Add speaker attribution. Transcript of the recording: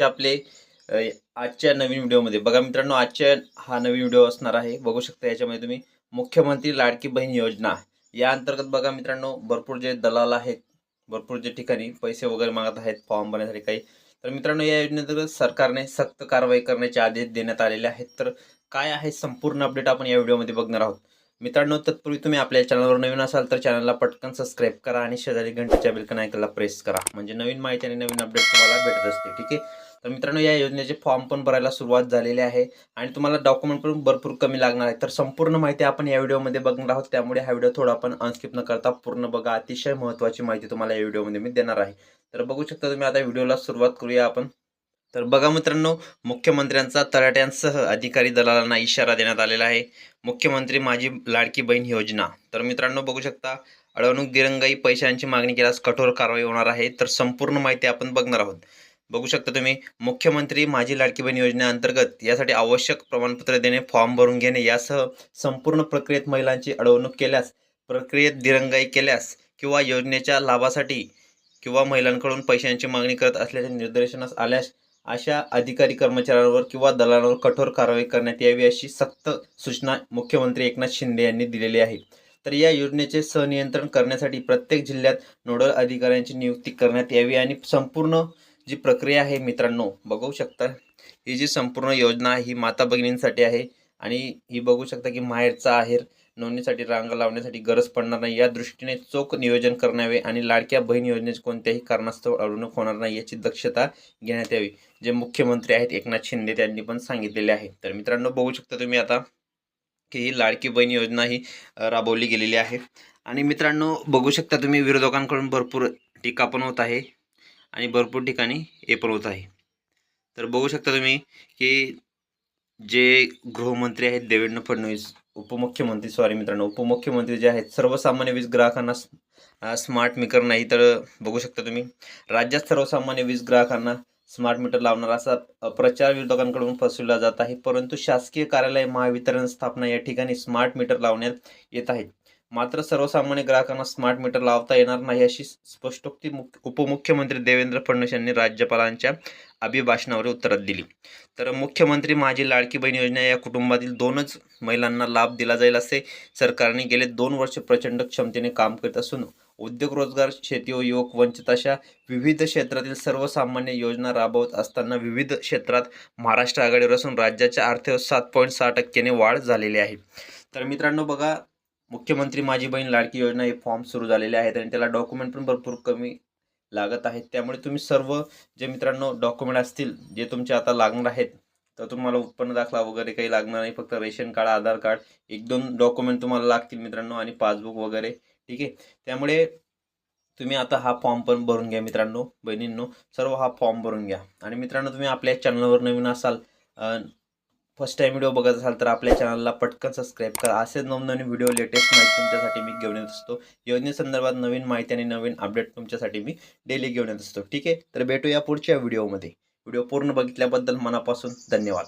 Speaker 1: जे आपले आजच्या नवीन व्हिडिओमध्ये. बघा मित्रांनो आजच्या हा नवीन व्हिडिओ असणार आहे. बघू शकता याच्यामध्ये तुम्ही मुख्यमंत्री लाडकी बहीण योजना या अंतर्गत बघा मित्रांनो भरपूर जे दलाल आहेत भरपूर जे ठिकाणी पैसे वगैरे मागत आहेत फॉर्म भरण्यासाठी काही. तर मित्रांनो या योजनेअंतर्गत सरकारने सक्त कारवाई करण्याचे आदेश देण्यात आलेले आहेत. तर काय आहे संपूर्ण अपडेट आपण या व्हिडिओमध्ये बघणार आहोत. मित्रांनो तत्पूर्वी तुम्ही आपल्या चॅनलवर नवीन असाल तर चॅनलला पटकन सबस्क्राईब करा आणि शेजारी घंटेच्या बिलकन ऐकायला प्रेस करा. म्हणजे नवीन माहिती आणि नवीन अपडेट तुम्हाला भेटत असते ठीक आहे? तर मित्रांनो या योजनेचे फॉर्म पण भरायला सुरुवात झालेली आहे आणि तुम्हाला डॉक्युमेंट पण भरपूर कमी लागणार आहे. तर संपूर्ण माहिती आपण या व्हिडिओमध्ये बघणार आहोत. त्यामुळे हा व्हिडिओ थोडा आपण अनस्किप न करता पूर्ण बघा. अतिशय महत्त्वाची माहिती तुम्हाला या व्हिडिओमध्ये मी देणार आहे. तर बघू शकता तुम्ही आता व्हिडिओला सुरुवात करूया आपण. तर बघा मित्रांनो मुख्यमंत्र्यांचा तलाट्यांसह अधिकारी दलालांना इशारा देण्यात आलेला आहे. मुख्यमंत्री माझी लाडकी बहीण योजना. तर मित्रांनो बघू शकता अडवणूक दिरंगाई पैशांची मागणी केल्यास कठोर कारवाई होणार आहे. तर संपूर्ण माहिती आपण बघणार आहोत. बघू शकता तुम्ही मुख्यमंत्री माझी लाडकी बहीण योजनेअंतर्गत यासाठी आवश्यक प्रमाणपत्र देणे फॉर्म भरून घेणे यासह संपूर्ण प्रक्रियेत महिलांची अडवणूक केल्यास प्रक्रियेत दिरंगाई केल्यास किंवा योजनेच्या लाभासाठी किंवा महिलांकडून पैशांची मागणी करत असल्याचे निर्देशनास आल्यास अशा अधिकारी कर्मचाऱ्यांवर किंवा दलालांवर कठोर कारवाई करण्यात यावी अशी सक्त सूचना मुख्यमंत्री एकनाथ शिंदे यांनी दिलेली आहे. तर या योजनेचे सनियंत्रण करण्यासाठी प्रत्येक जिल्ह्यात नोडल अधिकाऱ्यांची नियुक्ती करण्यात यावी आणि संपूर्ण जी प्रक्रिया आहे मित्रांनो बघू शकता. ही जी संपूर्ण योजना आहे ही माता भगिनींसाठी आहे आणि ही बघू शकता की माहेरचा आहेर नोंदणीसाठी रांगा लावण्यासाठी गरज पडणार नाही. या दृष्टीने चोख नियोजन करण्यावे आणि लाडक्या बहीण योजनेचे कोणत्याही कारणास्तव अडवणूक होणार नाही याची दक्षता घेण्यात यावी जे मुख्यमंत्री आहेत एकनाथ शिंदे त्यांनी पण सांगितलेले आहे. तर मित्रांनो बघू शकता तुम्ही आता की ही लाडकी बहीण योजना ही राबवली गेलेली आहे. आणि मित्रांनो बघू शकता तुम्ही विरोधकांकडून भरपूर टीका पण होत आहे आणि भरपूर ठिकाणी हे पण होत आहे. तर बघू शकता तुम्ही की जे गृहमंत्री आहेत देवेंद्र फडणवीस उपमुख्यमंत्री सॉरी मित्रांनो उपमुख्यमंत्री जे आहेत सर्वसामान्य वीज ग्राहकांना स्मार्ट मीटर नाही तर बघू शकता तुम्ही. राज्यात सर्वसामान्य वीज ग्राहकांना स्मार्ट मीटर लावणार असा प्रचार विरोधकांकडून फसविला जात आहे परंतु शासकीय कार्यालय महावितरण स्थापना या ठिकाणी स्मार्ट मीटर लावण्यात येत आहेत. मात्र सर्वसामान्य ग्राहकांना स्मार्ट मीटर लावता येणार नाही अशी स्पष्टोक्ती मुख्य उपमुख्यमंत्री देवेंद्र फडणवीस यांनी राज्यपालांच्या अभिभाषणावर उत्तरात दिली. तर मुख्यमंत्री माझी लाडकी बहीण योजना या कुटुंबातील दोनच महिलांना लाभ दिला जाईल असे सरकारने गेले दोन वर्ष प्रचंड क्षमतेने काम करत असून उद्योग रोजगार शेती व युवक वंचित अशा विविध क्षेत्रातील सर्वसामान्य योजना राबवत असताना विविध क्षेत्रात महाराष्ट्र आघाडीवर असून राज्याच्या अर्थव्यवस्थेत सात पॉईंट सहा टक्क्याने वाढ झालेली आहे. तर मित्रांनो बघा मुख्यमंत्री माझी बहीण लाडकी योजना हे फॉर्म सुरू झालेले आहेत आणि त्याला डॉक्युमेंट पण भरपूर कमी लागत आहेत. त्यामुळे तुम्ही सर्व जे मित्रांनो डॉक्युमेंट असतील जे तुमचे आता लागणार आहेत तर तुम्हाला उत्पन्न दाखला वगैरे काही लागणार नाही. फक्त रेशन कार्ड आधार कार्ड एक दोन डॉक्युमेंट तुम्हाला लागतील मित्रांनो आणि पासबुक वगैरे. ठीक आहे? त्यामुळे तुम्ही आता हा फॉर्म पण भरून घ्या मित्रांनो बहिणींनो. सर्व हा फॉर्म भरून घ्या. आणि मित्रांनो तुम्ही आपल्या चॅनलवर नवीन असाल फर्स्ट टाइम व्हिडिओ बघत असाल तर आपल्या चॅनलला पटकन सबस्क्राईब करा. असेच नवनवीन व्हिडिओ लेटेस्ट माहिती तुमच्यासाठी मी घेऊन येत असतो. योजनेसंदर्भात नवीन माहिती आणि नवीन अपडेट तुमच्यासाठी मी डेली घेऊन येत असतो. ठीक आहे? तर भेटूया पुढच्या व्हिडिओमध्ये व्हिडिओ पूर्ण बघितल्याबद्दल मनापासून धन्यवाद.